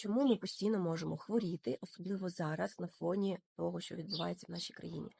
Чому ми постійно можемо хворіти, особливо зараз на фоні того, що відбувається в нашій країні?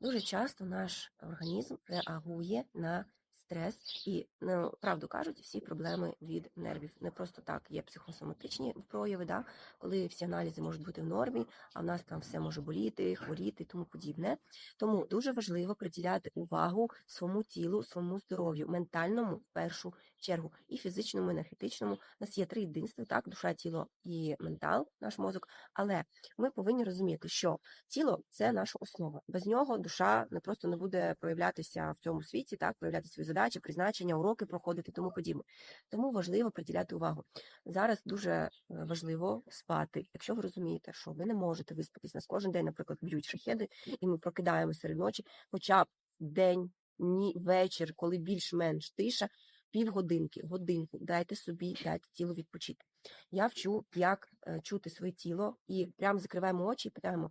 Дуже часто наш організм реагує на стрес, і ну, правду кажуть, всі проблеми від нервів. Не просто так є психосоматичні прояви, да, коли всі аналізи можуть бути в нормі, а в нас там все може боліти, хворіти і тому подібне. Тому дуже важливо приділяти увагу своєму тілу, своєму здоров'ю, ментальному в першу чергу, і фізичному, і енергетичному. У нас є три єдинства, так, душа, тіло і ментал, наш мозок. Але ми повинні розуміти, що тіло це наша основа. Без нього душа не просто не буде проявлятися в цьому світі, так, проявляти свої задачі, призначення, уроки проходити, тому подібне. Тому важливо приділяти увагу. Зараз дуже е, важливо спати. Якщо ви розумієте, що ви не можете виспатись нас кожен день, наприклад, б'ють шахеди, і ми прокидаємо серед ночі, хоча б день, ні, вечір, коли більш-менш тиша, півгодинки, годинку, дайте собі, дайте тілу відпочити. Я вчу, як е, чути своє тіло, і прямо закриваємо очі і питаємо,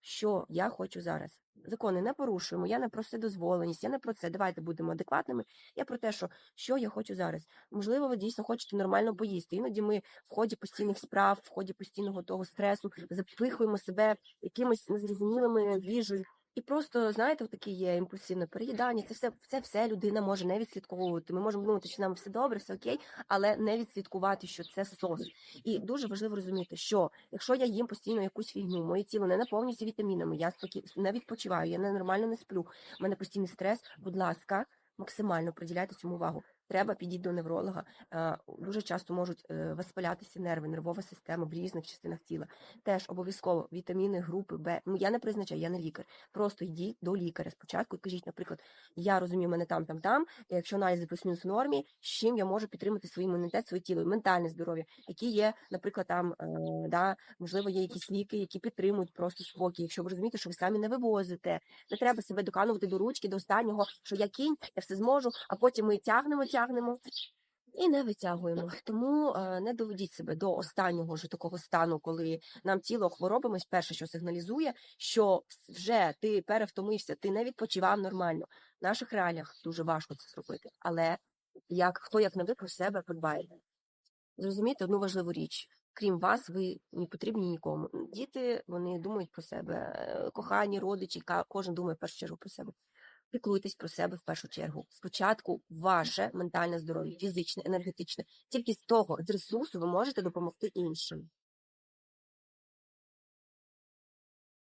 що я хочу зараз. Закони не порушуємо, я не про вседозволеність, я не про це. Давайте будемо адекватними. Я про те, що, що я хочу зараз. Можливо, ви дійсно хочете нормально поїсти. Іноді ми в ході постійних справ, в ході постійного того стресу запихуємо себе якимось незрозумілими їжею. І просто, знаєте, таке є імпульсивне переїдання. Це все, це все людина може не відслідковувати. Ми можемо думати, що нам все добре, все окей, але не відслідкувати, що це сос. І дуже важливо розуміти, що якщо я їм постійно якусь фігню, моє тіло не наповнюється вітамінами, я спокій не відпочиваю, я не нормально не сплю. У мене постійний стрес. Будь ласка, максимально приділяйте цьому увагу. Треба підійти до невролога. Е, Дуже часто можуть е, воспалятися нерви, нервова система в різних частинах тіла. Теж обов'язково вітаміни групи Б. Ну я не призначаю, я не лікар. Просто йдіть до лікаря спочатку і кажіть, наприклад, я розумію, мене там, там, там. Якщо аналізи плюс-мінус в нормі, з чим я можу підтримати свій імунітет, своє тіло, ментальне здоров'я, які є, наприклад, там е, да, можливо, є якісь ліки, які підтримують просто спокій. Якщо ви розумієте, що ви самі не вивозите, не треба себе доканувати до ручки, до останнього, що я кінь, я все зможу, а потім ми тягнемо, тягнемо. І не витягуємо. Тому е, не доведіть себе до останнього вже такого стану, коли нам тіло хворобами перше, що сигналізує, що вже ти перевтомився, ти не відпочивав нормально. В наших реаліях дуже важко це зробити. Але як хто як не ви про себе подбаєте? Зрозумійте одну важливу річ. Крім вас, ви не потрібні нікому. Діти вони думають про себе, е, кохані, родичі, кожен думає в першу чергу про себе. Піклуйтесь про себе в першу чергу. Спочатку ваше ментальне здоров'я, фізичне, енергетичне. Тільки з того, з ресурсу ви можете допомогти іншим.